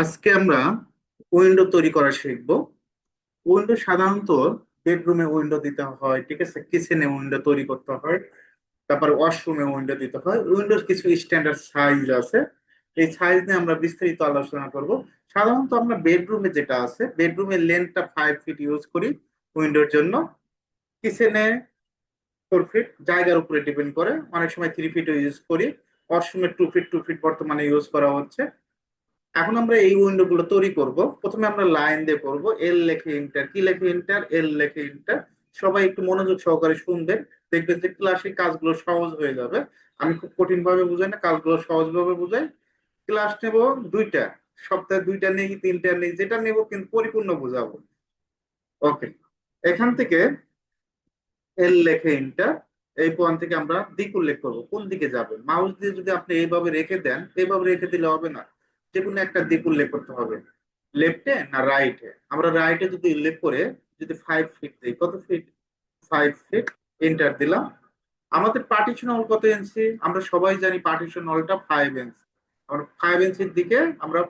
আজকে আমরা উইন্ডো তৈরি করা শিখব। উইন্ডো সাধারণত বেডরুমে উইন্ডো দিতে হয়, ঠিক আছে? কিচেনে উইন্ডো তৈরি করতে হয়, তারপর ওয়াশরুমে উইন্ডো দিতে হয়। উইন্ডোর কিছু স্ট্যান্ডার্ড সাইজ আছে। এই সাইজ নিয়ে আমরা বিস্তারিত আলোচনা করব। সাধারণত আমরা বেডরুমে যেটা আছে বেডরুমের লেন্থটা ফাইভ ফিট ইউজ করি উইন্ডোর জন্য। কিচেনে ফোর ফিট জায়গার উপরে ডিপেন্ড করে। অনেক সময় থ্রি ফিট ইউজ করি। ওয়াশরুমে টু ফিট টু ফিট বর্তমানে ইউজ করা হচ্ছে। এখন আমরা এই উইন্ডো গুলো তৈরি করব। প্রথমে আমরা লাইন দিয়ে করব এল লেখে ইন্টার কি লেখে ইন্টার এল লেখে ইন্টার সবাই একটু মনোযোগ সহকারে শুনবেন। দেখবেন যে ক্লাসে কাজগুলো সহজ হয়ে যাবে। আমি খুব কঠিন ভাবে বুঝাই না, কাজগুলো সহজ ভাবে বুঝাই। ক্লাস নেব দুইটা, সপ্তাহে দুইটা নেই, তিনটা নেই, যেটা নেব কিন্তু পরিপূর্ণ বুঝাবো। ওকে এখান থেকে এল লেখে ইন্টার এই পয়েন্ট থেকে আমরা দিক উল্লেখ করব। কোন দিকে যাবে মাউস দিয়ে যদি আপনি এইভাবে রেখে দেন, এইভাবে রেখে দিলে হবে না। যে কোনো একটা দিক উল্লেখ করতে হবে। লেফটে না রাইটে আমরা রাইটে যদি উল্লেখ করে যদি ফাইভ ফিট দিই, কত ফিট ফাইভ ফিট এন্টার দিলাম। আমাদের পার্টিশন হল কত ইঞ্চি আমরা সবাই জানি পার্টিশন হলটা ফাইভ ইঞ্চি আমরা ফাইভ ইঞ্চির দিকে আমরা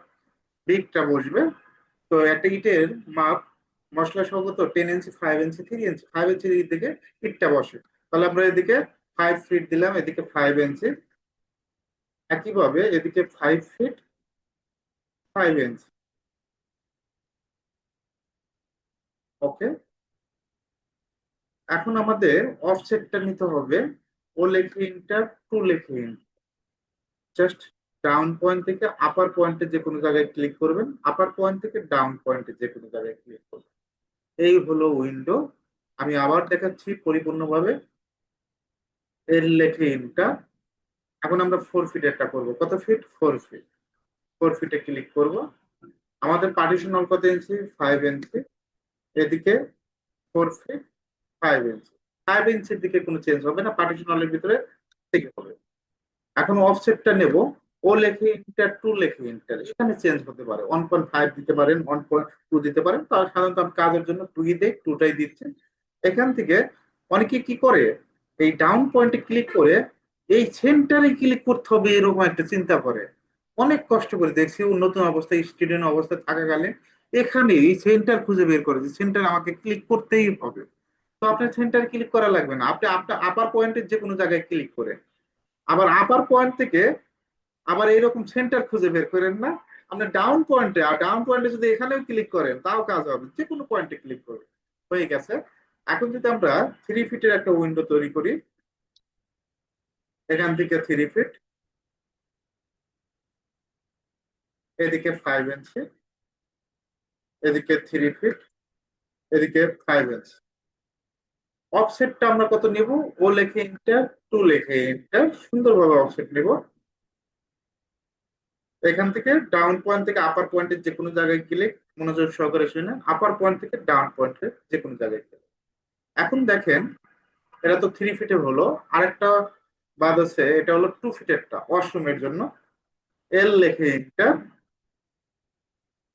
দিকটা বসবে। তো একটা ইটের মাপ, মশলা সহ তো ten inch five inch three inch five ইঞ্চির দিকে ইটটা বসে। তাহলে আমরা এদিকে ফাইভ ফিট দিলাম, এদিকে ফাইভ ইঞ্চি একইভাবে এদিকে ফাইভ ফিট ইঞ্চি ওকে এখন আমাদের অফসেটটা নিতে হবে ও লেখে ইন্টার টু লেখে ইন্টার জাস্ট ডাউন পয়েন্ট থেকে আপার পয়েন্টে যে কোনো জায়গায় ক্লিক করবেন আপার পয়েন্ট থেকে ডাউন পয়েন্টে যে কোনো জায়গায় ক্লিক করবেন। এই হলো উইন্ডো আমি আবার দেখাচ্ছি পরিপূর্ণভাবে। এর লেখে ইন্টার এখন আমরা ফোর ফিট একটা করব। কত ফিট ফোর ফিট ফোর ফিটে ক্লিক করব। আমাদের পার্টিশন হল কত ইঞ্চি ফাইভ ইঞ্চি এদিকে four feet five inch five ইঞ্চির দিকে কোনো চেঞ্জ হবে না পার্টিশন হলের ভিতরে থেকে হবে। এখন অফসেটটা নেব। ও লেখে ইন্টার টু লেখে ইন্টার এখানে চেঞ্জ হতে পারে। ওয়ান পয়েন্ট ফাইভ দিতে পারেন ওয়ান পয়েন্ট টু দিতে পারেন। তার সাধারণত আমি কাজের জন্য টুই দেই টুটাই দিচ্ছে। এখান থেকে অনেকে কি করে, এই ডাউন পয়েন্টে ক্লিক করে, এই সেন্টারে ক্লিক করতে হবে, এরকম একটা চিন্তা করে। অনেক কষ্ট করে দেখছি নতুন অবস্থায় স্টুডেন্ট অবস্থায় থাকাকালীন এখানে এই সেন্টার খুঁজে বের করে যে সেন্টার আমাকে ক্লিক করতেই হবে। তো আপনার সেন্টার ক্লিক করা লাগবে না। আপনি আপনার আপার পয়েন্টের যে কোনো জায়গায় ক্লিক করে। আবার আপার পয়েন্ট থেকে আবার এইরকম সেন্টার খুঁজে বের করেন না। আপনার ডাউন পয়েন্টে আর ডাউন পয়েন্টে যদি এখানেও ক্লিক করেন, তাও কাজ হবে। যে কোনো পয়েন্টে ক্লিক করবেন হয়ে গেছে। এখন যদি আমরা থ্রি ফিটের একটা উইন্ডো তৈরি করি, এখান থেকে থ্রি ফিট এদিকে ফাইভ ইঞ্চি এদিকে থ্রি ফিট এদিকে ফাইভ ইঞ্চি অফসেটটা আমরা কত নিব? ও লেখে ইন্টার টু লেখে ইন্টার সুন্দরভাবে অফসেট নিব। এখান থেকে ডাউন পয়েন্ট থেকে আপার পয়েন্টের যে কোনো জায়গায় গেলে মনোযোগ সহকারে শুনে আপার পয়েন্ট থেকে ডাউন পয়েন্টের যে কোনো জায়গায় গেলে এখন দেখেন, এটা তো থ্রি ফিটের হলো। আরেকটা বাদ আছে, এটা হলো টু ফিটেরটা ওয়াশরুমের জন্য। এল লেখে ইন্টার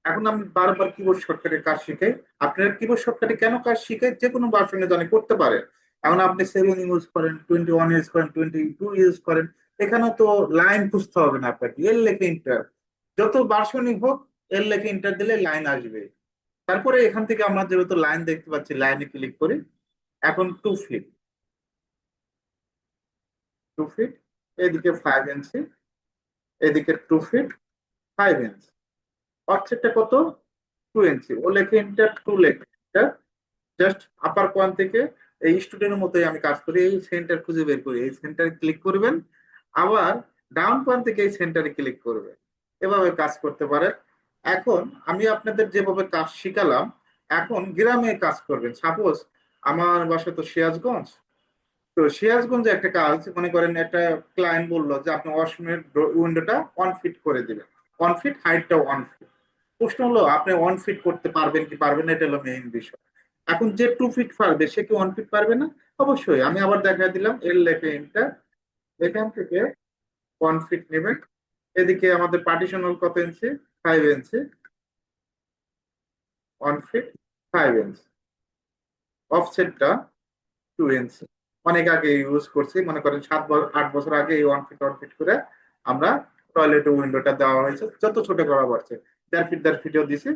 এখন আমি বারবার কিবোর্ড শর্টকাটে কাজ শিখাই। আপনারা কিবোর্ড শর্টকাটে কেন কাজ শিখাই যে কোনো ভার্সনে জানি করতে পারেন। এখন আপনি সেভেন ইউজ করেন টোয়েন্টি ওয়ান ইউজ করেন টোয়েন্টি টু ইউজ করেন এখানে তো লাইন খুঁজতে হবে না আপনাকে। এল লেখে ইন্টার যত ভার্সনই হোক এল লেখে ইন্টার দিলে লাইন আসবে। তারপরে এখান থেকে আমরা যেহেতু লাইন দেখতে পাচ্ছি লাইনে ক্লিক করি। এখন টু ফিট টু ফিট এদিকে ফাইভ ইঞ্চি এদিকে টু ফিট ফাইভ ইঞ্চি অফসেটটা কত? ইঞ্চি ও লেখে ইন্টার টু লেখে। জাস্ট আপার পয়েন্ট থেকে এই স্টুডেন্টের মতোই আমি কাজ করি, এই সেন্টার খুঁজে বের করি। এই সেন্টারে ক্লিক করবেন, আবার ডাউন পয়েন্ট থেকে এই সেন্টারে ক্লিক করবেন। এভাবে কাজ করতে পারেন এখন আমি আপনাদের যেভাবে কাজ শিখালাম, এখন গ্রামে কাজ করবেন। সাপোজ আমার বাসা তো সিরাজগঞ্জ। তো সিরাজগঞ্জে একটা কাজ, মনে করেন একটা ক্লায়েন্ট বলল যে আপনি ওয়াশরুমের উইন্ডোটা ওয়ান ফিট করে দিবেন। ওয়ান ফিট হাইটটা ওয়ান ফিট প্রশ্ন হলো, আপনি ওয়ান ফিট করতে পারবেন কি পারবেন না, এটা হলো মেইন বিষয়। এখন যে টু ফিট পারবে, সে কি ওয়ান ফিট পারবে না? অবশ্যই, আমি আবার দেখা দিলাম এর লেখে ইন্টার এখান থেকে ওয়ান ফিট নেবেন। এদিকে আমাদের পার্টিশন হল কত inch five inch one feet five inch অফসেটটা two inch অনেক আগে ইউজ করছি, মনে করেন সাত আট বছর আগে এই ওয়ান ফিট ওয়ান ফিট করে আমরা টয়লেট উইন্ডোটা দেওয়া হয়েছে, যত ছোট করা পারছে দেড় ফিট দেড় ফিটও দিছে।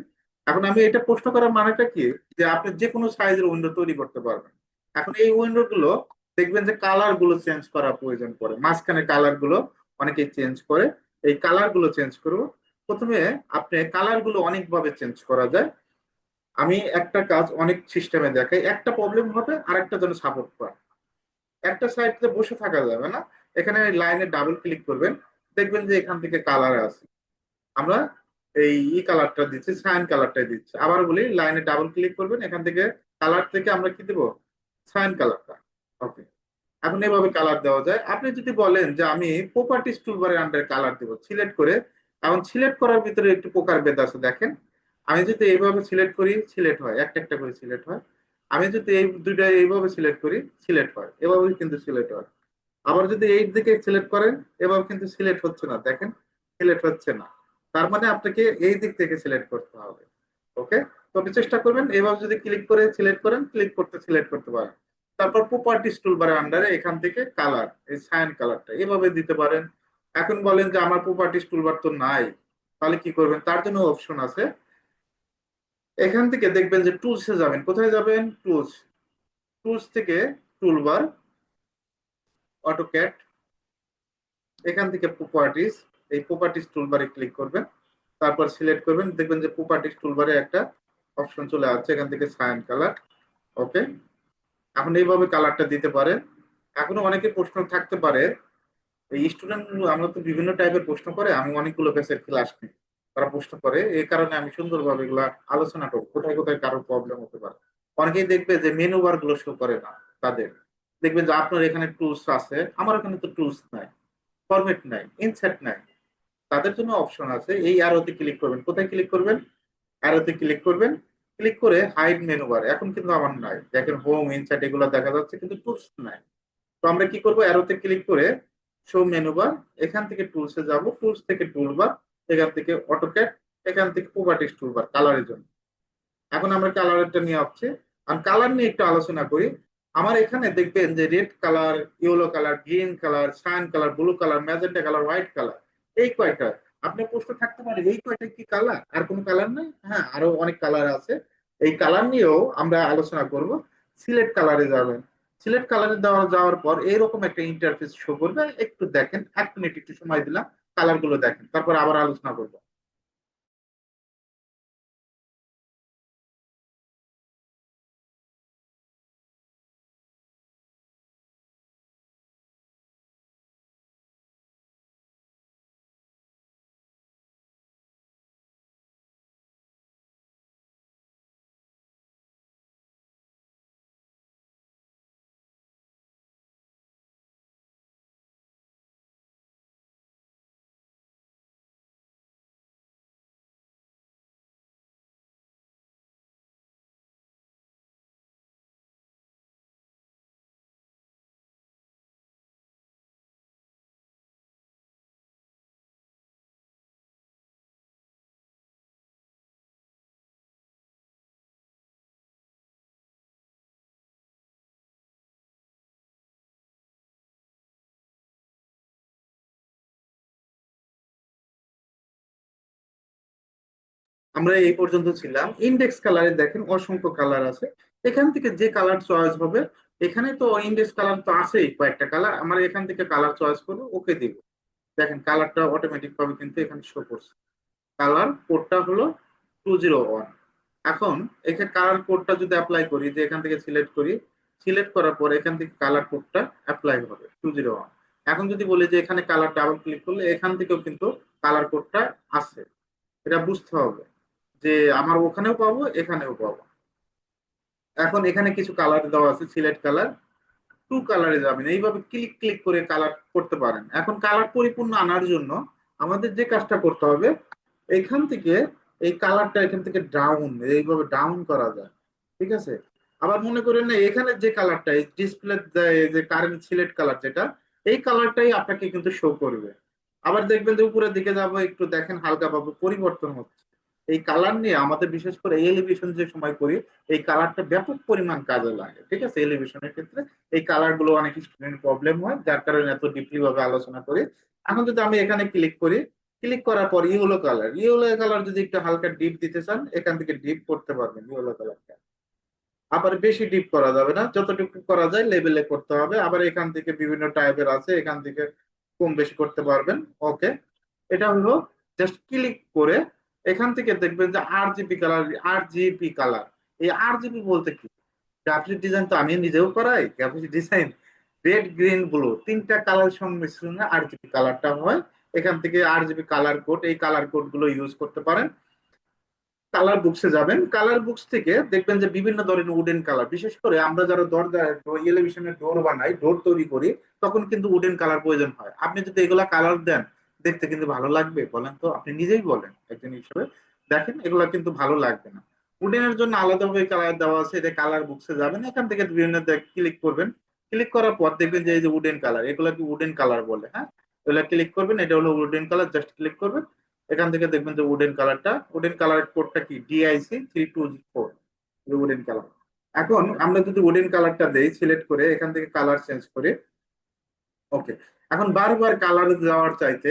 এখন আমি এটা প্রশ্ন করার মানেটা কি? যে আপনি যে কোনো সাইজের উইন্ডো তৈরি করতে পারবেন। এখন এই উইন্ডো গুলো দেখবেন যে কালারগুলো চেঞ্জ করা প্রয়োজন পড়ে। মাঝখানে কালারগুলো অনেকে চেঞ্জ করে। এই কালারগুলো চেঞ্জ করব। প্রথমে আপনি কালারগুলো অনেকভাবে চেঞ্জ করা যায়। আমি একটা কাজ অনেক সিস্টেমে দেখাই। একটা প্রবলেম হবে আর একটা যেন সাপোর্ট পায়। একটা সাইডে বসে থাকা যাবে না। এখানে লাইনে ডাবল ক্লিক করবেন। দেখবেন যে এখান থেকে কালার আছে। আমরা এই ই কালারটা দিচ্ছি সাইন কালারটাই দিচ্ছি। আবার বলি লাইনে ডাবল ক্লিক করবেন, এখান থেকে কালার থেকে আমরা কি দেবো? সাইন কালারটা ওকে এখন এভাবে কালার দেওয়া যায়। আপনি যদি বলেন যে আমি প্রপার্টিস টুলবারের আন্ডারে কালার দেবো সিলেক্ট করে, এখন সিলেক্ট করার ভিতরে একটু প্রকার বেদ আছে, দেখেন। আমি যদি এইভাবে সিলেক্ট করি সিলেক্ট হয়। একটা একটা করে সিলেক্ট হয়। আমি যদি এই দুইটা এইভাবে সিলেক্ট করি সিলেক্ট হয়। এভাবেই কিন্তু সিলেক্ট হয়। আবার যদি এই দিকে সিলেক্ট করেন এভাবে কিন্তু সিলেক্ট হচ্ছে না। দেখেন সিলেক্ট হচ্ছে না। তার মানে আপনাকে এই দিক থেকে সিলেক্ট করতে হবে। ওকে তো আপনি চেষ্টা করবেন এইভাবে যদি ক্লিক করে সিলেক্ট করেন ক্লিক করতে সিলেক্ট করতে পারেন। তারপর প্রপার্টিস টুলবারের আন্ডারে এখান থেকে কালার এই সায়ান কালারটা এভাবে দিতে পারেন। এখন বলেন যে, আমার প্রপার্টিস টুলবার তো নাই। তাহলে কি করবেন? তার জন্য অপশন আছে। এখান থেকে দেখবেন যে টুলসে যাবেন। কোথায় যাবেন? টুলস টুলস থেকে টুলবার অটোক্যাট এখান থেকে প্রপার্টিস এই প্রপার্টিস টুলবারে ক্লিক করবেন, তারপর সিলেক্ট করবেন, দেখবেন যে প্রপার্টিস টুলবারে একটা অপশন চলে আসছে, এখান থেকে সায়ান কালার ওকে এখন এইভাবে কালারটা দিতে পারে এখনও অনেকে প্রশ্ন থাকতে পারে, এই স্টুডেন্ট আমরা তো বিভিন্ন টাইপের প্রশ্ন করে, আমি অনেকগুলো ব্যাচের ক্লাস নিই, তারা প্রশ্ন করে, এই কারণে আমি সুন্দরভাবে এগুলা আলোচনা করব, কোথায় কোথায় কারও প্রবলেম হতে পারে। অনেকেই দেখবে যে মেনু বারগুলো শো করে না, তাদের। দেখবেন যে আপনার এখানে টুলস আছে, আমার এখানে তো টুলস নাই ফরম্যাট নাই ইনসার্ট নাই। তাদের জন্য অপশন আছে, এই অ্যারোতে ক্লিক করবেন। কোথায় ক্লিক করবেন? অ্যারোতে ক্লিক করবেন। ক্লিক করে হাইড মেনু বার এখন কিন্তু আমার নাই। দেখেন হোম ইনসার্ট এগুলো দেখা যাচ্ছে, কিন্তু টুলস নাই। তো আমরা কি করব? অ্যারোতে ক্লিক করে শো মেনু বার এখান থেকে টুলসে যাব। টুলস থেকে টুল বার এখান থেকে অটোক্যাট এখান থেকে প্রপার্টিস টুলবার কালারের জন্য। এখন আমরা কালারটা নিয়ে আসছি। আর কালার নিয়ে একটু আলোচনা করি। আমার এখানে দেখবেন যে red colour yellow colour green colour cyan colour blue colour magenta colour white colour এই কয়টা? আপনি প্রশ্ন থাকতে পারে, এই কয়টা কি কালার আর কোনো কালার নেই? হ্যাঁ আরও অনেক কালার আছে। এই কালার নিয়েও আমরা আলোচনা করব। সিলেক্ট কালারে যাবেন। সিলেক্ট কালারে দেওয়া যাওয়ার পর এইরকম একটা ইন্টারফেস শো করবে একটু দেখেন, এক মিনিট একটু সময় দিলাম কালারগুলো দেখেন। তারপর আবার আলোচনা করব। আমরা এই পর্যন্ত ছিলাম। ইন্ডেক্স কালারে দেখেন অসংখ্য কালার আছে। এখান থেকে যে কালার চয়েস হবে, এখানে তো ইন্ডেক্স কালার তো আছেই কয়েকটা কালার আমরা এখান থেকে কালার চয়েস করব, ওকে দিব। দেখেন কালারটা অটোমেটিক ভাবে কিন্তু এখানে শো করছে। কালার কোডটা হলো টু জিরো ওয়ান এখন এখানে কালার কোডটা যদি অ্যাপ্লাই করি, যে এখান থেকে সিলেক্ট করি সিলেক্ট করার পর এখান থেকে কালার কোডটা অ্যাপ্লাই হবে টু জিরো ওয়ান এখন যদি বলি যে এখানে কালার ডাবল ক্লিক করলে, এখান থেকেও কিন্তু কালার কোডটা আছে এটা বুঝতে হবে। যে আমার ওখানেও পাবো, এখানেও পাবো। এখন এখানে কিছু কালার দেওয়া আছে সিলেক্ট কালার টু কালারে যাবেন। এইভাবে ক্লিক ক্লিক করে কালার করতে পারেন। এখন কালার পরিপূর্ণ আনার জন্য আমাদের যে কাজটা করতে হবে, এখান থেকে এই কালারটা এখান থেকে ডাউন এইভাবে ডাউন করা যায়। ঠিক আছে? আবার মনে করেন না, এখানে যে কালারটা ডিসপ্লে যে কারেন্ট সিলেক্ট কালার যেটা, এই কালারটাই আপনাকে কিন্তু শো করবে। আবার দেখবেন যে উপরের দিকে যাব, একটু দেখেন হালকা পাবো পরিবর্তন হচ্ছে। এই কালার নিয়ে আমাদের বিশেষ করে এলিভেশন যে সময় করি, এই কালারটা ব্যাপক পরিমাণ কাজে লাগে, ঠিক আছে? এলিভেশনের ক্ষেত্রে এই কালারগুলো অনেক স্টুডেন্ট প্রবলেম হয়, যার কারণে এত ডিপলি ভাবে আলোচনা করি। এখন যদি আমি এখানে ক্লিক করি ক্লিক করার পর ইয়েলো কালার ইয়েলো কালার যদি একটু হালকা ডিপ দিতে চান, এখান থেকে ডিপ করতে পারবেন ইয়েলো কালারটা আবার বেশি ডিপ করা যাবে না, যতটুকু করা যায় লেভেলে করতে হবে। আবার এখান থেকে বিভিন্ন টাইপের আছে, এখান থেকে কম বেশি করতে পারবেন। ওকে এটা হলো জাস্ট ক্লিক করে এখান থেকে দেখবেন যে R GB colour R GP colour এই আর জিবি বলতে কি? গ্রাফিক ডিজাইন তো আমি নিজেও করাই graphic design red green blue তিনটা কালার সংমিশ্রণে আর জিবি কালারটা হয়। এখান থেকে আর জিবি কালার কোড এই কালার কোডগুলো ইউজ করতে পারেন। কালার বুকসে যাবেন। কালার বুকস থেকে দেখবেন যে বিভিন্ন ধরনের উডেন কালার বিশেষ করে আমরা যারা দরজা টেলিভিশনের ডোর বানাই ডোর তৈরি করি, তখন কিন্তু উডেন কালার প্রয়োজন হয়। আপনি যদি এগুলা কালার দেন দেখতে কিন্তু ভালো লাগবে, বলেন তো, আপনি নিজেই বলেন একজন হিসেবে। দেখেন, এগুলা কিন্তু ভালো লাগবে না। উডেনের জন্য আলাদাভাবে কালার দেওয়া আছে, এটা কালার বুকসে যাবেন, এখান থেকে বিভিন্ন ক্লিক করবেন। ক্লিক করার পর দেখবেন যে এই যে উডেন কালার এগুলা কি উডেন কালার বলে হ্যাঁ? এগুলো ক্লিক করবেন, এটা হলো উডেন কালার জাস্ট ক্লিক করবেন। এখান থেকে দেখবেন যে উডেন কালারটা উডেন কালার কোডটা কি? DIC three two four wooden colour এখন আমরা যদি উডেন কালারটা দেই সিলেক্ট করে এখান থেকে কালার চেঞ্জ করে। ওকে এখন বারবার কালার দেওয়ার চাইতে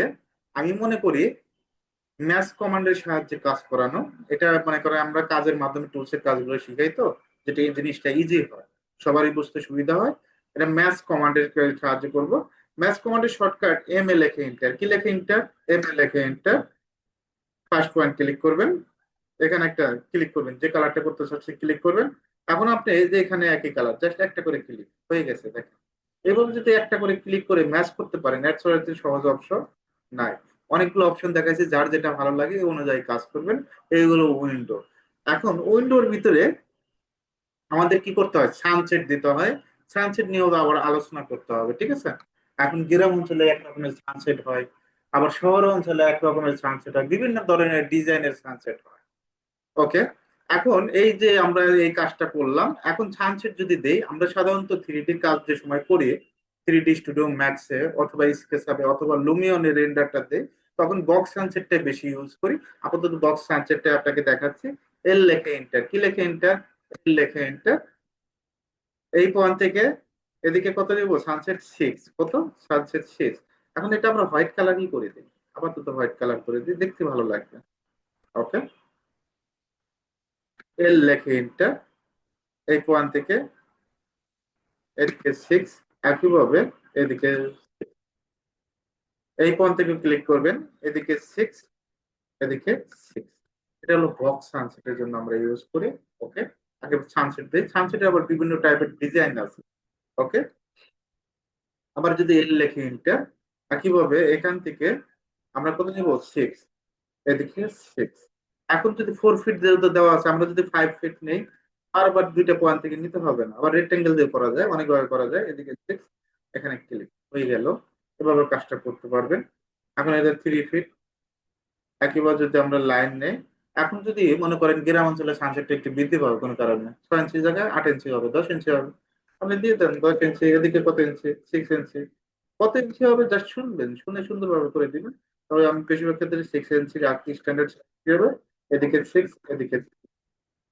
আমি মনে করি ম্যাচ কমান্ডের সাহায্যে কাজ করানো, এটা মনে করে আমরা কাজের মাধ্যমে টুলসের কাজগুলো শিখাই তো, যেটা এই জিনিসটা ইজি হয়, সবারই বুঝতে সুবিধা হয়, এটা ম্যাচ কমান্ডের সাহায্য করব। ম্যাথ কমান্ডের শর্টকাট এম এ লেখে ইন্টার কি লেখে ইন্টার এম এ লেখে ইন্টার ফার্স্ট পয়েন্ট ক্লিক করবেন, এখানে একটা ক্লিক করবেন, যে কালারটা করতে চাচ্ছি ক্লিক করবেন, এখন আপনি এই যে এখানে একই কালার জাস্ট একটা করে ক্লিক হয়ে গেছে, দেখেন। এভাবে যদি একটা করে ক্লিক করে ম্যাচ করতে পারেন এর ছাড়া সহজ অপশন নাই। অনেকগুলো অপশন দেখাচ্ছে যার যেটা ভালো লাগে অনুযায়ী কাজ করবেন। এইগুলো উইন্ডো এখন উইন্ডোর ভিতরে আমাদের কি করতে হয়? সানসেট দিতে হয়। সানসেট নিয়েও আবার আলোচনা করতে হবে, ঠিক আছে? এখন গ্রাম অঞ্চলে এক রকমের সানসেট হয়, আবার শহর অঞ্চলে এক রকমের সানসেট হয়, বিভিন্ন ধরনের ডিজাইনের সানসেট হয়। ওকে এখন এই যে আমরা এই কাজটা করলাম, এখন সানসেট যদি দেই, আমরা সাধারণত থ্রি কাজ যে সময় করি থ্রি ডি স্টুডিও ম্যাক্সে অথবা স্কেচাবে অথবা লুমিয়নের রেন্ডারটাতে তখন বক্স সানসেটটা বেশি ইউজ করি। আপাতত বক্স সানসেটটা আপনাকে দেখাচ্ছি। এল লেখে এন্টার কি লেখে এন্টার এল লেখে এন্টার এই পয়েন্ট থেকে এদিকে কত দেব সানসেট সিক্স কত? সানসেট সিক্স এখন এটা আমরা হোয়াইট কালারই করে দিই। আপাতত হোয়াইট কালার করে দিই। দেখতে ভালো লাগবে। ওকে এল লেখে এন্টার এই পয়েন্ট থেকে এদিকে সিক্স একইভাবে এদিকে এই পয়েন্ট থেকে ক্লিক করবেন, এদিকে সিক্স এদিকে সিক্স এটা হলো বক্স সানসেটের জন্য আমরা ইউজ করি ওকে আগে সানসেট দিই সানসেটে আবার বিভিন্ন টাইপের ডিজাইন আছে ওকে আবার যদি এল লেখে ইন্টার একইভাবে এখান থেকে আমরা কত নিব? সিক্স এদিকে সিক্স এখন যদি ফোর ফিট দেওয়া আছে, আমরা যদি ফাইভ ফিট নেই বারবার দুইটা পয়েন্ট থেকে নিতে হবে না। আবার রেক্টেঙ্গেল দিয়ে করা যায়, অনেকভাবে করা যায়। এদিকে সিক্স এখানে ক্লিক হয়ে গেল। এভাবে কাজটা করতে পারবেন। এখন এদের থ্রি ফিট একইভাবে যদি আমরা লাইন নেই, এখন যদি মনে করেন গ্রাম অঞ্চলে সানসেটটা একটু বৃদ্ধি পাবে কোনো কারণে, ছয় ইঞ্চি জায়গায় আট ইঞ্চি হবে, দশ ইঞ্চি হবে। আপনি দিয়ে দেন দশ ইঞ্চি এদিকে কত ইঞ্চি সিক্স ইঞ্চি কত ইঞ্চি হবে জাস্ট শুনবেন, শুনে সুন্দরভাবে করে দিবেন। তবে আমি বেশিরভাগ ক্ষেত্রে সিক্স ইঞ্চি রাখি স্ট্যান্ডার্ড হবে এদিকে সিক্স এদিকে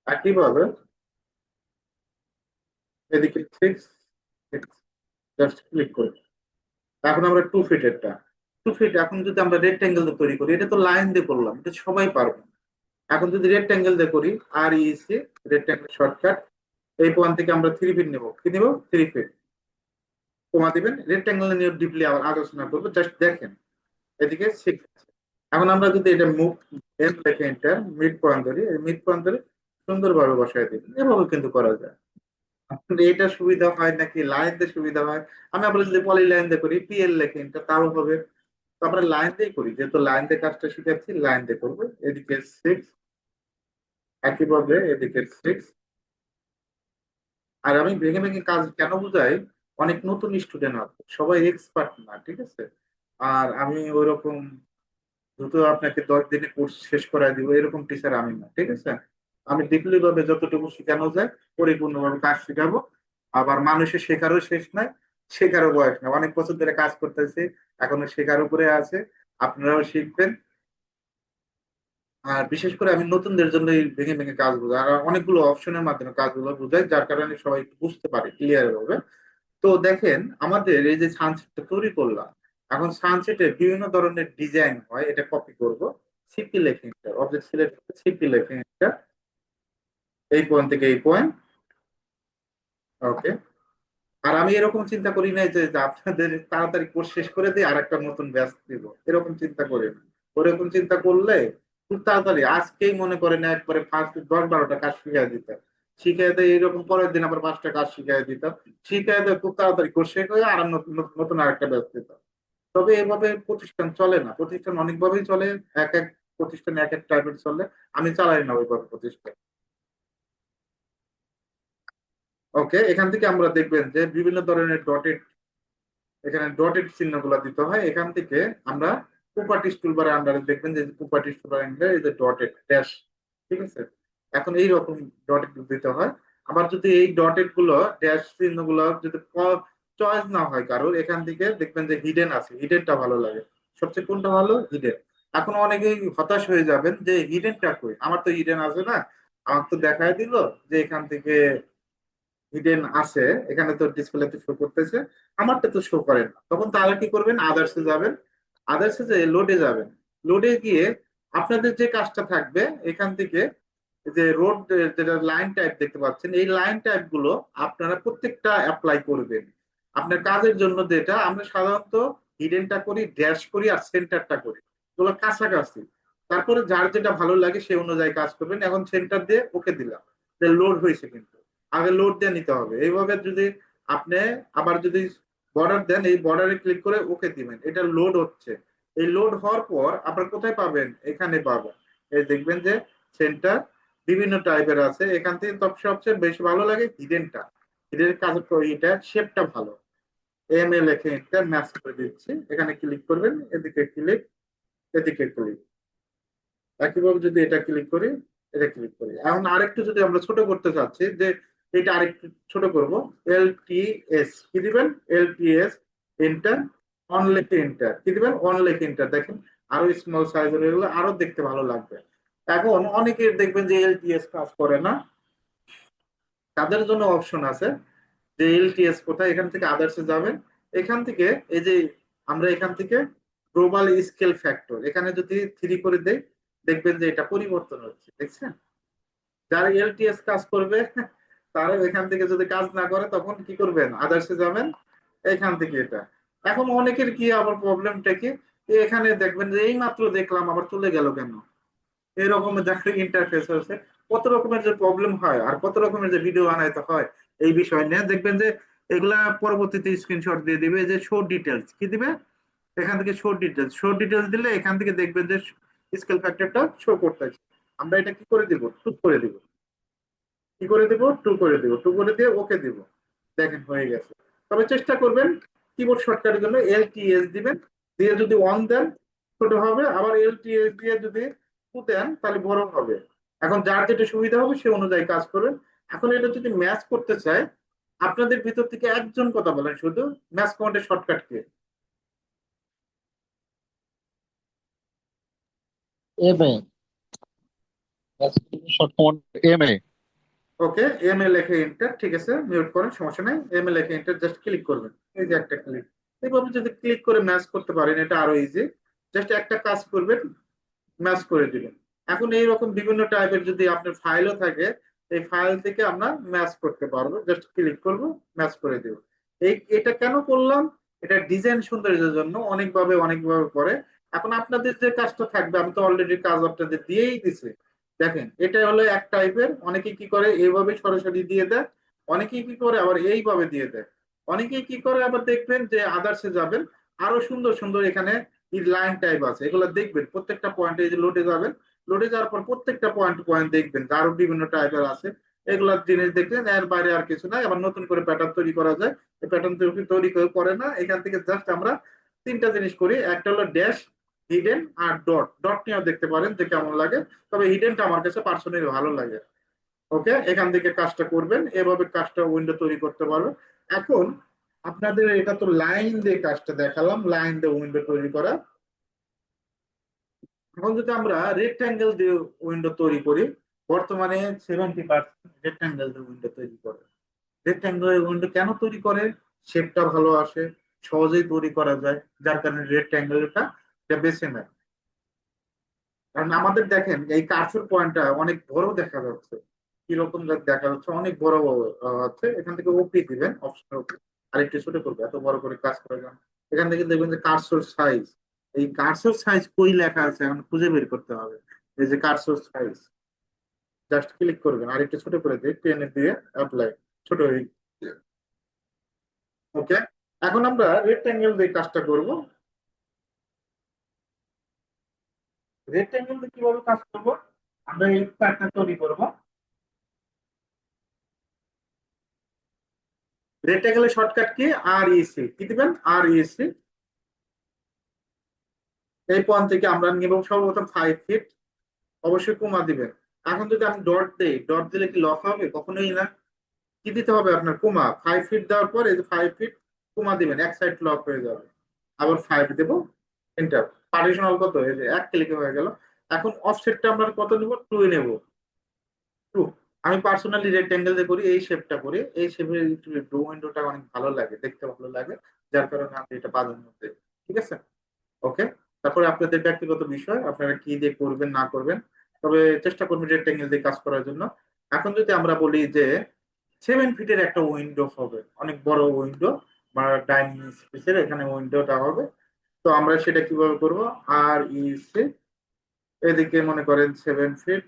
একইভাবে এদিকে সিক্স জাস্ট ক্লিক করি এখন আমরা টু ফিটেরটা টু ফিট এখন যদি আমরা রেক্টেঙ্গেল দিয়ে তৈরি করি, এটা তো লাইন দিয়ে করলাম, এটা সবাই পারবে এখন যদি রেক্টেঙ্গেল দিয়ে করি আর ইসি রেক্টেঙ্গেল শর্টকাট এই পয়েন্ট থেকে আমরা থ্রি ফিট নেব। কি নেব? থ্রি ফিট কমা দিবেন। রেক্টেঙ্গেল নিয়ে ডিপলি আবার আলোচনা করব। জাস্ট দেখেন। এদিকে সিক্স এখন আমরা যদি এটা মুভ এম লেখে এন্টার মিড পয়েন্ট ধরি, এই মিড পয়েন্ট ধরে সুন্দরভাবে বসায় দিবেন। এভাবে কিন্তু করা যায়। এটা সুবিধা হয় নাকি লাইন দিয়ে সুবিধা হয়? আমি আবার যদি পলি লাইন দিয়ে করি পিএল লেখে, এটা তাও হবে তো আমরা লাইন দিয়ে করি, যেহেতু লাইন দিয়ে কাজটা শিখাচ্ছি লাইন দিয়ে করব। এদিকে সিক্স একইভাবে এদিকে সিক্স আর আমি ভেঙে ভেঙে কাজ কেন বুঝাই? অনেক নতুন স্টুডেন্ট আছে, সবাই এক্সপার্ট না, ঠিক আছে? আর আমি ওই রকম দ্রুত আপনাকে দশ দিনে কোর্স শেষ করাই দিব, এরকম টিচার আমি না, ঠিক আছে? আমি ডিপলি ভাবে যতটুকু শেখানো যায়, পরিপূর্ণভাবে কাজ শেখাবো। আবার মানুষের শেখারও শেষ নাই, শেখারও বয়স না অনেক বছর ধরে কাজ করতেছি, এখনও শেখার উপরে আছে। আপনারাও শিখবেন। আর বিশেষ করে আমি নতুনদের জন্য ভেঙে ভেঙে কাজ বোঝাই আর অনেকগুলো অপশনের মাধ্যমে কাজগুলো বোঝাই, যার কারণে সবাই বুঝতে পারে ক্লিয়ার ভাবে। তো দেখেন, আমাদের এই যে সানসেটটা তৈরি করলাম, এখন সানসেটে বিভিন্ন ধরনের ডিজাইন হয়, এটা কপি করব। সিপি লেখে এন্টার অবজেক্ট সিলেক্ট সিপি লেখে এন্টার এই পয়েন্ট থেকে এই পয়েন্ট ওকে আর আমি এরকম চিন্তা করি নাই যে আপনাদের তাড়াতাড়ি কোর্স শেষ করে দিয়ে আর একটা নতুন ব্যাচ দিব। এরকম চিন্তা করি না। ওরকম চিন্তা করলে খুব তাড়াতাড়ি। আজকেই মনে করেন একবারে ফার্স্ট দশ বারোটা কাজ শিখিয়ে দিতাম। শিখিয়ে দিয়ে এরকম পরের দিন আবার পাঁচটা কাজ শিখিয়ে দিতাম। শিখিয়ে দিয়ে খুব তাড়াতাড়ি কোর্স শেষ হয়ে আর নতুন, নতুন- নতুন আরেকটা ব্যাচ দিতাম। তবে এভাবে প্রতিষ্ঠান চলে না। প্রতিষ্ঠান অনেকভাবেই চলে। এক এক প্রতিষ্ঠান এক এক টাইপের চলে। আমি চালাই না ওইভাবে প্রতিষ্ঠান। ওকে এখান থেকে আমরা দেখবেন যে বিভিন্ন ধরনের ডটেড এখানে ডটেড চিহ্নগুলো দিতে হয়। এখান থেকে আমরা প্রপার্টিস টুলবারে আন্ডারে দেখবেন যে প্রপার্টিস টুলবার আন্ডারে এই যে ডটেড ড্যাশ ঠিক আছে? এখন এই রকম ডটেড দিতে হয়। আবার যদি এই ডটেডগুলো ড্যাশ চিহ্নগুলো যদি চয়েস না হয় কারোর, এখান থেকে দেখবেন যে হিডেন আছে হিডেনটা ভালো লাগে। সবচেয়ে কোনটা ভালো? হিডেন এখন অনেকেই হতাশ হয়ে যাবেন যে হিডেনটা কই? আমার তো হিডেন আছে না। আমার তো দেখায় দিল যে এখান থেকে হিডেন আছে, এখানে তো ডিসপ্লেতে শো করতেছে, আমারটা তো শো করে না। তখন তাহলে কি করবেন? আদার্সে যাবেন আদার্সে যে লোডে যাবেন লোডে গিয়ে আপনাদের যে কাজটা থাকবে, এখান থেকে যে রোড যেটা লাইন টাইপ দেখতে পাচ্ছেন, এই লাইন টাইপগুলো আপনারা প্রত্যেকটা অ্যাপ্লাই করবেন। আপনার কাজের জন্য যেটা, আমরা সাধারণত হিডেনটা করি ড্যাশ করি আর সেন্টারটা করি। এগুলো কাছাকাছি। তারপরে যার যেটা ভালো লাগে সে অনুযায়ী কাজ করবেন। এখন সেন্টার দিয়ে ওকে দিলাম। লোড হয়েছে কিন্তু। আগে লোড দিয়ে নিতে হবে। এইভাবে যদি আপনি আবার যদি বর্ডার দেন, এই বর্ডারে ক্লিক করে ওকে দিবেন। এটা লোড হচ্ছে। এই লোড হওয়ার পর আপনার কোথায় পাবেন? এখানে পাবেন। এই দেখবেন যে সেন্টার বিভিন্ন টাইপের আছে। এখান থেকে সব সবচেয়ে বেশি ভালো লাগে হিডেনটা হিডেন কাজ এটা শেপটা ভালো। এম এ লেখে এটা ম্যাচ করে দিচ্ছি। এখানে ক্লিক করবেন, এদিকে ক্লিক এদিকে ক্লিক একইভাবে যদি এটা ক্লিক করি, এটা ক্লিক করি। এখন আরেকটু যদি আমরা ছোট করতে চাচ্ছি যে এটা আরেকটু ছোট করব। এল টি এস কি দিবেন? L T S enter on enter কি দিবেন? অন এন্টার দেখেন, আরও স্মল সাইজের এগুলো আরও দেখতে ভালো লাগবে। এখন অনেকে দেখবেন যে এল টি এস কাজ করে না। তাদের জন্য অপশন আছে যে এল টি এস কোথায়? এখান থেকে আদার্সে যাবেন। এখান থেকে, এই যে আমরা এখান থেকে গ্লোবাল স্কেল ফ্যাক্টর এখানে যদি থ্রি করে দেই, দেখবেন যে এটা পরিবর্তন হচ্ছে। দেখছেন? যারা এলটিএস কাজ করবে তারা এখান থেকে যদি কাজ না করে, তখন কি করবেন? আদার্সে যাবেন এখান থেকে এটা। এখন অনেকের কি আবার প্রবলেমটা কি? এখানে দেখবেন যে এই মাত্র দেখলাম, আবার চলে গেল কেন? এরকম যাকে ইন্টারফেস হয়েছে। কত রকমের যে প্রবলেম হয় আর কত রকমের যে ভিডিও বানাইতে হয়, এই বিষয় নিয়ে দেখবেন যে এগুলা পরবর্তীতে স্ক্রিনশট দিয়ে দিবে যে শো ডিটেলস কি দিবে? এখান থেকে শো ডিটেলস শো ডিটেলস দিলে এখান থেকে দেখবেন যে স্কেল ফ্যাক্টরটা শো করতেছে। আমরা এটা কি করে দিব? টু করে দিব। কি করে দিব? টু করে দিব। টু করে দিয়ে ওকে দিব। দেখেন, হয়ে গেছে। তবে চেষ্টা করবেন কিবোর্ড শর্টকাটের জন্য এল টি এস দিবেন। দিয়ে যদি ওয়ান দেন, ছোট হবে। আবার এল টি এস দিয়ে যদি টু দেন, তাহলে বড় হবে। এখন যার যেটা সুবিধা হবে, সে অনুযায়ী কাজ করবেন এখন এটা যদি ম্যাচ করতে চায়, আপনাদের ভিতর থেকে একজন কথা বলেন শুধু ম্যাচ কমান্ডের shortcut K. M A short command M A okay M A লেখে এন্টার ঠিক আছে মিউট করেন, সমস্যা নাই। এম এ লেখে এন্টার জাস্ট ক্লিক করবেন। এই যে একটা ক্লিক এইভাবে যদি ক্লিক করে ম্যাচ করতে পারেন, এটা আরও ইজি জাস্ট একটা কাজ করবেন ম্যাচ করে দিবেন। এখন এই রকম বিভিন্ন টাইপের যদি আপনার ফাইলও থাকে, এই ফাইল থেকে আমরা ম্যাচ করতে পারব। জাস্ট ক্লিক করব ম্যাচ করে দেব। এই, এটা কেন করলাম? এটা ডিজাইন সৌন্দর্যের জন্য, অনেকভাবে অনেকভাবে করে। এখন আপনাদের যে কাজটা থাকবে, আমি তো অলরেডি কাজ আপনাদের দিয়েই দিছি। দেখেন, এটা হলো এক টাইপের অনেকে কি করে এইভাবে সরাসরি দিয়ে দেয় অনেকে কি করে আবার এইভাবে দিয়ে দেয়। অনেকে কি করে আবার দেখবেন যে আদার্সে যাবেন, আরও সুন্দর সুন্দর এখানে লাইন টাইপ আছে, এগুলো দেখবেন, প্রত্যেকটা পয়েন্টে যে লোডে যাবেন লোডে যাওয়ার পর প্রত্যেকটা পয়েন্ট পয়েন্ট দেখবেন আরও বিভিন্ন টাইপের আছে। এগুলা জিনিস দেখবেন, এর বাইরে আর কিছু নাই, আবার নতুন করে প্যাটার্ন তৈরি করা যায়। প্যাটার্ন তৈরি করে না, এখান থেকে জাস্ট আমরা তিনটা জিনিস করি, একটা হলো ড্যাশ হিডেন আর ডট ডট নিয়েও দেখতে পারেন যে কেমন লাগে, তবে হিডেনটা আমার কাছে পার্সোনালি ভালো লাগে। ওকে এখান থেকে কাজটা করবেন, এভাবে কাজটা উইন্ডো তৈরি করতে পারবেন। এখন, আপনাদের এটা তো লাইন দিয়ে কাজটা দেখালাম লাইন দিয়ে উইন্ডো তৈরি করা। এখন যদি আমরা রেক্ট্যাঙ্গেল দিয়ে উইন্ডো তৈরি করি, বর্তমানে সেভেন্টি পার্সেন্ট রেক্ট্যাঙ্গেল দিয়ে উইন্ডো তৈরি করে। রেক্ট্যাঙ্গেল উইন্ডো কেন তৈরি করে? শেপটা ভালো আসে, সহজেই তৈরি করা যায়। যার কারণে রেক্ট্যাঙ্গেলটা এটা বেছে নেয় কারণ আমাদের দেখেন, এই কার্সর পয়েন্টটা অনেক বড় দেখা যাচ্ছে। কীরকম দেখা যাচ্ছে, অনেক বড় আছে। এখান থেকে ওপি দিবেন অপশন ওপি আরেকটু ছোট করবে, এত বড় করে কাজ করে যান এখান থেকে দেখবেন যে কার্সর সাইজ এই কার্সর সাইজ কই লেখা আছে এখন খুঁজে বের করতে হবে। এই যে কার্সর সাইজ জাস্ট ক্লিক করবেন। আর একটু ছোট করে দিয়ে টেনে দিয়ে অ্যাপ্লাই ছোট হয়ে ওকে এখন আমরা রেক্ট্যাঙ্গেল দিয়ে কাজটা করব। রেক্ট্যাঙ্গেল কীভাবে কাজ করব? আমরা এই প্যাটার্ন তৈরি করব। রেক্ট্যাঙ্গেলের শর্টকাট কি? আর ইসি কি দিবেন? আর ইসি এই পয়েন্ট থেকে আমরা নিব সর্বপ্রথম ফাইভ ফিট অবশ্যই কমা দিবেন। এখন যদি আমি ডট দেই ডট দিলে কি লক হবে? কখনোই না। কি দিতে হবে আপনার? কোমা। ফাইভ ফিট দেওয়ার পর এই ফাইভ ফিট কোমা দিবেন। এক সাইড লক হয়ে যাবে। আবার ফাইভ দেব। এন্টার পার্টিশনাল কত যে এক ক্লিকে হয়ে গেল। এখন অফসেটটা আমরা কত নেব? টু নেব। টু আমি পার্সোনালি রেক্ট্যাঙ্গেল দিয়ে করি, এই শেপটা করি। এই শেপের ডো উইন্ডোটা অনেক ভালো লাগে, দেখতে ভালো লাগে। যার কারণে আমি এটা প্রাধান্য দিই ঠিক আছে? ওকে তারপরে আপনাদের ব্যক্তিগত বিষয়, আপনারা কি দিয়ে করবেন, না করবেন। তবে চেষ্টা করবেন রেক্ট্যাঙ্গেল দিয়ে কাজ করার জন্য। এখন যদি আমরা বলি যে সেভেন ফিটের একটা উইন্ডো হবে, অনেক বড় উইন্ডো বা ডাইনিং স্পেসের এখানে উইন্ডোটা হবে। তো আমরা সেটা কীভাবে করব? আর ইসি এদিকে মনে করেন সেভেন ফিট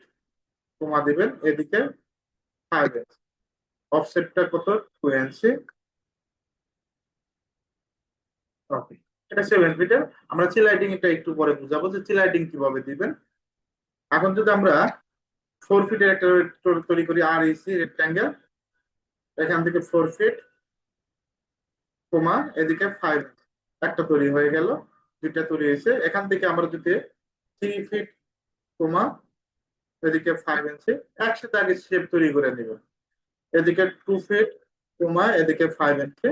কমা দিবেন, এদিকে ফাইভ ইঞ্চ অফসেটটা কত? টু ইঞ্চি ওকে এটা সেভেন ফিটের আমরা চিলাইটিং এটা একটু পরে বুঝাবো যে চিলাইটিং কীভাবে দিবেন। এখন যদি আমরা ফোর ফিটের একটা তৈরি করি আর ইসি রেক্ট্যাঙ্গেল এখান থেকে ফোর ফিট কমা, এদিকে ফাইভ একটা তৈরি হয়ে গেল, দুইটা তৈরি হয়েছে। এখান থেকে আমরা যদি থ্রি ফিট কমা এদিকে ফাইভ ইঞ্চি একসাথে আগে শেপ তৈরি করে নেবেন এদিকে টু ফিট কমা এদিকে ফাইভ ইঞ্চি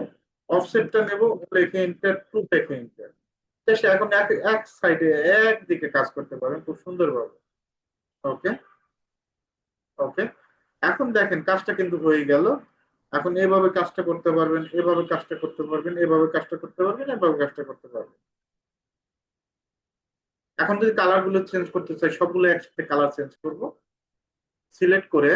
অফসেটটা নেব লেখে ইন্টার টু লেখে ইন্টার সে এখন এক এক সাইডে একদিকে কাজ করতে পারবেন, খুব সুন্দরভাবে। ওকে ওকে এখন দেখেন, কাজটা কিন্তু হয়ে গেল। এখন এভাবে কাজটা করতে পারবেন, এভাবে কাজটা করতে পারবেন, এভাবে কাজটা করতে পারবেন, এভাবে কাজটা করতে পারবেন। এখন যদি কালারগুলো চেঞ্জ করতে চাই, সবগুলো একসাথে কালার চেঞ্জ করব। সিলেক্ট করে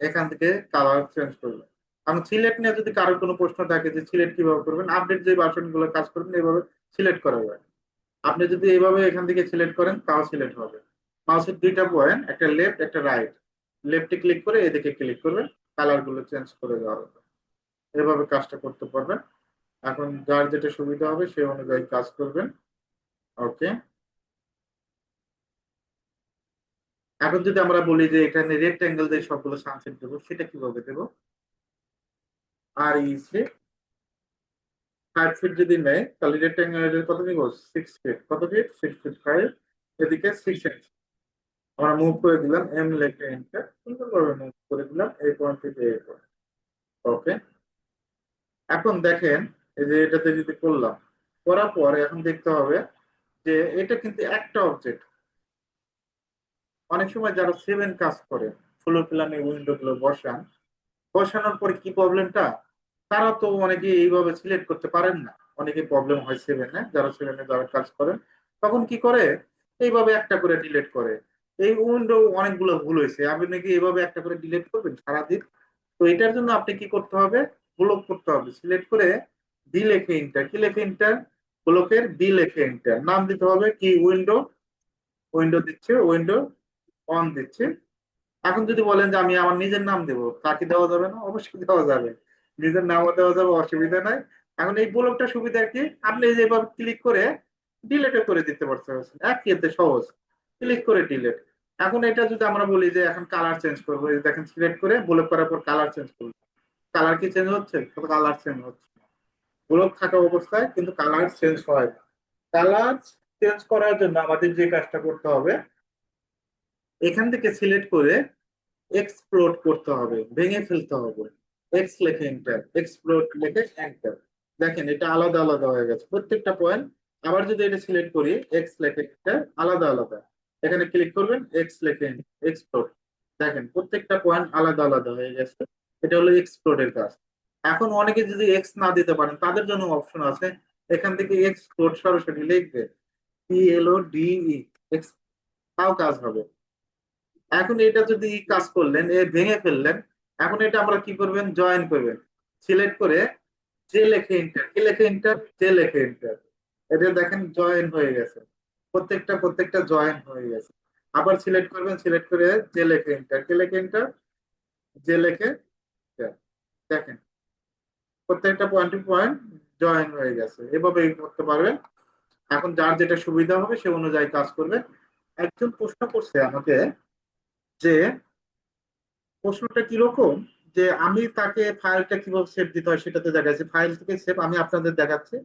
এখান থেকে কালার চেঞ্জ করব। এখন সিলেক্ট নিয়ে যদি কারোর কোনো প্রশ্ন থাকে যে সিলেক্ট কীভাবে করবেন আপডেট যে ভার্সনগুলো কাজ করবেন এইভাবে সিলেক্ট করা যায়। আপনি যদি এইভাবে এখান থেকে সিলেক্ট করেন, তাও সিলেক্ট হবে। মাউসের দুইটা পয়েন্ট একটা লেফট একটা রাইট লেফটে ক্লিক করে এদিকে ক্লিক করবেন। কালারগুলো চেঞ্জ করে দেওয়া হবে। এভাবে কাজটা করতে পারবেন। এখন যার যেটা সুবিধা হবে সেই অনুযায়ী কাজ করবেন। ওকে? এখন যদি আমরা বলি যে এখানে রেক্ট্যাঙ্গেল দিয়ে সবগুলো সানসেট দেবো, সেটা কীভাবে দেবো? আর ইসে ফাইভ ফিট যদি নেয়, তাহলে রেড রেক্ট্যাঙ্গেলের কত নিব? সিক্স ফিট কত ফিট সিক্স ফিট ফাইভ এদিকে সিক্স ইঞ্চ আমরা মুভ করে দিলাম এম লেখে এন্টার সুন্দরভাবে মুভ করে দিলাম এই পয়েন্ট থেকে এই পয়েন্ট ওকে এখন দেখেন, এই যে এটাতে যদি করলাম, করার পর এখন দেখতে হবে যে এটা কিন্তু একটা অবজেক্ট অনেক সময় যারা সেভেন কাজ করে, ফ্লোর প্ল্যানে উইন্ডো গুলো বসান, বসানোর পরে কি প্রবলেমটা তারা তো অনেকে এইভাবে সিলেক্ট করতে পারেন না। অনেকে প্রবলেম হয় সেভেনে যারা সেভেনে যারা কাজ করেন, তখন কি করে? এইভাবে একটা করে ডিলেট করে। এই উইন্ডো অনেকগুলো ভুল হয়েছে। আপনি নাকি এভাবে একটা করে ডিলিট করবেন সারাদিন। তো এটার জন্য আপনি কি করতে হবে? ব্লক করতে হবে। সিলেক্ট করে বি লেখে ইন্টার কি লেখে ইন্টার ব্লকের বি লেখে ইন্টার নাম দিতে হবে কি? উইন্ডো। উইন্ডো দিচ্ছে, উইন্ডো অন দিচ্ছে। এখন যদি বলেন যে আমি আমার নিজের নাম দেবো তা কি দেওয়া যাবে না? অবশ্যই দেওয়া যাবে। নিজের নামও দেওয়া যাবে, অসুবিধা নাই। এখন এই ব্লকটা সুবিধা কি? আপনি যেভাবে ক্লিক করে ডিলেটও করে দিতে পারছেন। এক ইয়েতে সহজ। ক্লিক করে ডিলেট এখন এটা যদি আমরা বলি যে এখন কালার চেঞ্জ করব দেখেন সিলেক্ট করে ব্লক করার পর কালার চেঞ্জ করব। কালার কি চেঞ্জ হচ্ছে? কালার চেঞ্জ হচ্ছে। ব্লক থাকা অবস্থায় কিন্তু কালার চেঞ্জ হয় কালার চেঞ্জ করার জন্য আমাদের যে কাজটা করতে হবে, এখান থেকে সিলেক্ট করে এক্সপ্লোড করতে হবে, ভেঙে ফেলতে হবে। এক্স লেখে এন্টার এক্সপ্লোড লেখে এন্টার দেখেন এটা আলাদা আলাদা হয়ে গেছে। প্রত্যেকটা পয়েন্ট আবার যদি এটা সিলেক্ট করি এক্স লেখে এটা আলাদা আলাদা। এখানে ক্লিক করবেন এক্স লেখেন এক্সপ্লোর দেখেন, প্রত্যেকটা পয়েন্ট আলাদা আলাদা হয়ে গেছে। এটা হলো এক্সপ্লোরের কাজ। এখন অনেকে যদি এক্স না দিতে পারেন, তাদের জন্য অপশন আছে। এখান থেকে এক্সপ্লোর সরাসরি লিখবে। ই এল ও ডি ই এক্স তাও কাজ হবে। এখন এটা যদি কাজ করলেন, এ ভেঙে ফেললেন, এখন এটা আমরা কি করবেন? জয়েন করবেন। সিলেক্ট করে যে লেখে ইন্টার কি লেখে ইন্টার যে লেখে ইন্টার এটা দেখেন জয়েন হয়ে গেছে। প্রত্যেকটা প্রত্যেকটা জয়েন হয়ে গেছে। আবার সিলেক্ট করবেন সিলেক্ট করে যে লেখে ইন্টার কে লেখে ইন্টার যে লেখে দেখেন, প্রত্যেকটা পয়েন্ট টু পয়েন্ট জয়েন হয়ে গেছে। এভাবে করতে পারবেন। এখন যার যেটা সুবিধা হবে, সে অনুযায়ী কাজ করবে। একজন প্রশ্ন করছে আমাকে যে, প্রশ্নটা কীরকম? যে আমি তাকে ফাইলটা কীভাবে সেভ দিতে হয় সেটাতে দেখাচ্ছি। ফাইল থেকে সেভ আমি আপনাদের দেখাচ্ছি।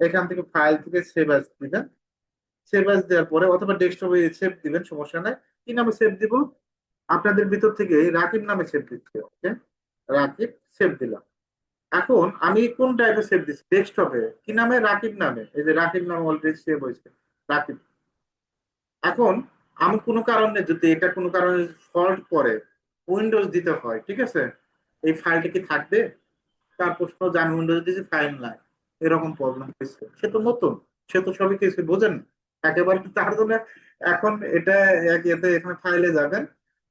এখান থেকে ফাইল থেকে সেভ অ্যাজ দিবেন সেভ অ্যাজ দেওয়ার পরে অথবা ডেস্কটপে সেভ দিবেন, সমস্যা নাই। কি নামে সেভ দিব। আপনাদের ভিতর থেকে রাকিব নামে সেভ দিচ্ছি ওকে রাকিব সেভ দিলাম। এখন আমি কোন টাইপে সেভ দিচ্ছি ডেস্কটপে কি নামে? রাকিব নামে। এই যে রাকিব নামে অলরেডি সেভ হয়েছে। রাকিব। এখন আমি কোনো কারণে যদি এটা কোনো কারণে ফল্ট করে উইন্ডোজ দিতে হয়, ঠিক আছে? এই ফাইলটা কি থাকবে? তার প্রশ্ন আমি উইন্ডোজ দিয়েছি ফাইল নাই। এরকম প্রবলেম হয়েছে। সে তো নতুন। সে তো সবই কিছু বোঝেন। না। একেবারে তার জন্য এখন এটা ইয়েতে এখানে ফাইলে যাবেন।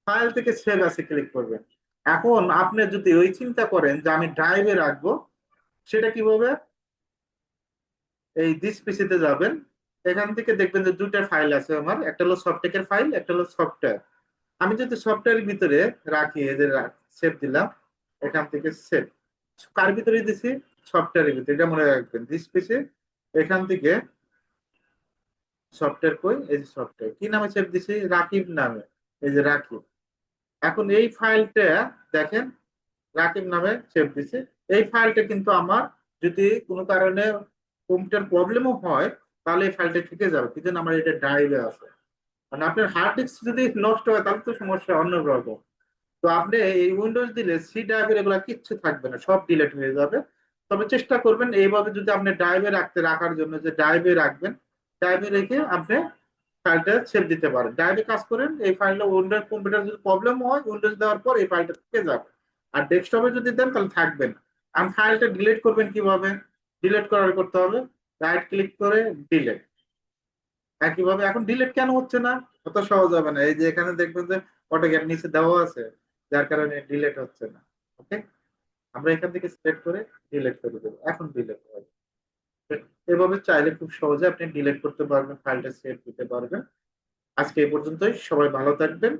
ফাইল থেকে সেভ আছে ক্লিক করবেন। এখন আপনি যদি ওই চিন্তা করেন যে আমি ড্রাইভে রাখব, সেটা কীভাবে? এই দিস পিসিতে যাবেন। এখান থেকে দেখবেন যে দুইটা ফাইল আছে আমার। একটা হলো সফটটেকের ফাইল একটা হলো সফটওয়্যার আমি যদি সফটওয়্যারের ভিতরে রাখি এদের সেভ দিলাম, এখান থেকে সেভ কার ভিতরে দিছি? সফটওয়্যারের ভিতরে। এটা মনে রাখবেন। দিস পিসে এখান থেকে সফটওয়্যার কই? এই যে সফটওয়্যার কি নামে সেভ দিছি? রাকিব নামে। এই যে রাকিব। এখন এই ফাইলটা দেখেন, রাকিব নামে সেভ দিছি। এই ফাইলটা কিন্তু আমার যদি কোনো কারণে কম্পিউটার প্রবলেমও হয়, তাহলে এই ফাইলটা থেকে যাবে। কি জন্য আমার এটা ড্রাইভে আছে। মানে আপনার হার্ড ডিস্ক যদি নষ্ট হয়, তাহলে তো সমস্যা, অন্য রকম তো আপনি এই উইন্ডোজ দিলে সি ড্রাইভের এগুলো কিচ্ছু থাকবে না, সব ডিলেট হয়ে যাবে। তবে চেষ্টা করবেন, এইভাবে যদি আপনি ড্রাইভে রাখতে, রাখার জন্য যে ড্রাইভে রাখবেন ড্রাইভে রেখে আপনি ফাইলটা সেভ দিতে পারেন। ড্রাইভে কাজ করেন, এই ফাইলটা উইন্ডোজ কম্পিউটার যদি প্রবলেম হয় উইন্ডোজ দেওয়ার পর এই ফাইলটা থেকে যাবে। আর ডেস্কটপে যদি দেন, তাহলে থাকবে না। আর ফাইলটা ডিলিট করবেন কীভাবে? ডিলিট করার করতে হবে রাইট ক্লিক করে ডিলিট একইভাবে এখন ডিলিট কেন হচ্ছে না? অত সহজ হবে না। এই যে এখানে দেখবেন যে অটোগ্যাপ নিচে দেওয়া আছে, যার কারণে ডিলিট হচ্ছে না। ওকে আমরা এখান থেকে সিলেক্ট করে ডিলিট করে দেবো। এখন ডিলিট হবে এভাবে চাইলে খুব সহজে আপনি ডিলেট করতে পারবেন ফাইলটা সেভ দিতে পারবেন। আজকে এই পর্যন্তই, সবাই ভালো থাকবেন।